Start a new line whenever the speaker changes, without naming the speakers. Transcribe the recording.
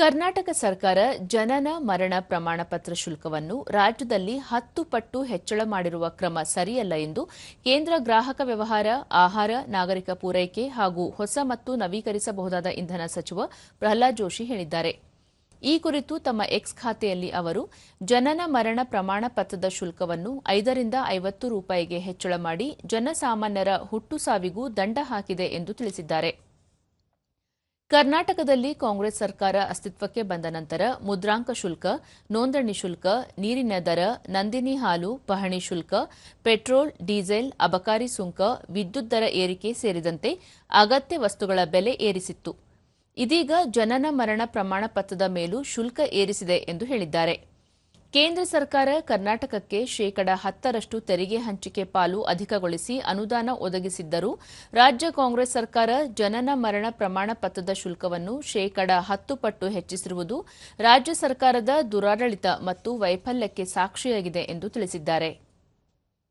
ಕರ್ನಾಟಕ ಸರ್ಕಾರ ಜನನ ಮರಣ ಪ್ರಮಾಣ ಪತ್ರ ಶುಲ್ಕವನ್ನು ರಾಜ್ಯದಲ್ಲಿ ಹತ್ತು ಪಟ್ಟು ಹೆಚ್ಚಳ ಮಾಡಿರುವ ಕ್ರಮ ಸರಿಯಲ್ಲ ಎಂದು ಕೇಂದ್ರ ಗ್ರಾಹಕ ವ್ಯವಹಾರ, ಆಹಾರ, ನಾಗರಿಕ ಪೂರೈಕೆ ಹಾಗೂ ಹೊಸ ಮತ್ತು ನವೀಕರಿಸಬಹುದಾದ ಇಂಧನ ಸಚಿವ ಪ್ರಹ್ಲಾದ್ ಜೋಶಿ ಹೇಳಿದ್ದಾರೆ. ಈ ಕುರಿತು ತಮ್ಮ ಎಕ್ಸ್ ಖಾತೆಯಲ್ಲಿ ಅವರು, ಜನನ ಮರಣ ಪ್ರಮಾಣ ಪತ್ರದ ಶುಲ್ಕವನ್ನು ಐದರಿಂದ ಐವತ್ತು ರೂಪಾಯಿಗೆ ಹೆಚ್ಚಳ ಮಾಡಿ ಜನಸಾಮಾನ್ಯರ ಹುಟ್ಟು ಸಾವಿಗೂ ದಂಡ ಹಾಕಿದೆ ಎಂದು ತಿಳಿಸಿದ್ದಾರೆ. ಕರ್ನಾಟಕದಲ್ಲಿ ಕಾಂಗ್ರೆಸ್ ಸರ್ಕಾರ ಅಸ್ತಿತ್ವಕ್ಕೆ ಬಂದ ನಂತರ ಮುದ್ರಾಂಕ ಶುಲ್ಕ, ನೋಂದಣಿ ಶುಲ್ಕ, ನೀರಿನ ದರ, ನಂದಿನಿ ಹಾಲು, ಪಹಣಿ ಶುಲ್ಕ, ಪೆಟ್ರೋಲ್, ಡೀಸೆಲ್, ಅಬಕಾರಿ ಸುಂಕ, ವಿದ್ಯುತ್ ದರ ಏರಿಕೆ ಸೇರಿದಂತೆ ಅಗತ್ಯ ವಸ್ತುಗಳ ಬೆಲೆ ಏರಿಸಿತ್ತು. ಇದೀಗ ಜನನ ಮರಣ ಪ್ರಮಾಣ ಪತ್ರದ ಮೇಲೂ ಶುಲ್ಕ ಏರಿಸಿದೆ ಎಂದು ಹೇಳಿದ್ದಾರೆ. ಕೇಂದ್ರ ಸರ್ಕಾರ ಕರ್ನಾಟಕಕ್ಕೆ ಶೇಕಡ ಹತ್ತರಷ್ಟು ತೆರಿಗೆ ಹಂಚಿಕೆ ಪಾಲು ಅಧಿಕಗೊಳಿಸಿ ಅನುದಾನ ಒದಗಿಸಿದ್ದರೂ ರಾಜ್ಯ ಕಾಂಗ್ರೆಸ್ ಸರ್ಕಾರ ಜನನ ಮರಣ ಪ್ರಮಾಣ ಪತ್ರದ ಶುಲ್ಕವನ್ನು ಶೇಕಡ ಹತ್ತು ಪಟ್ಟು ಹೆಚ್ಚಿಸಿರುವುದು ರಾಜ್ಯ ಸರ್ಕಾರದ ದುರಾಡಳಿತ ಮತ್ತು ವೈಫಲ್ಯಕ್ಕೆ ಸಾಕ್ಷಿಯಾಗಿದೆ ಎಂದು ತಿಳಿಸಿದ್ದಾರೆ.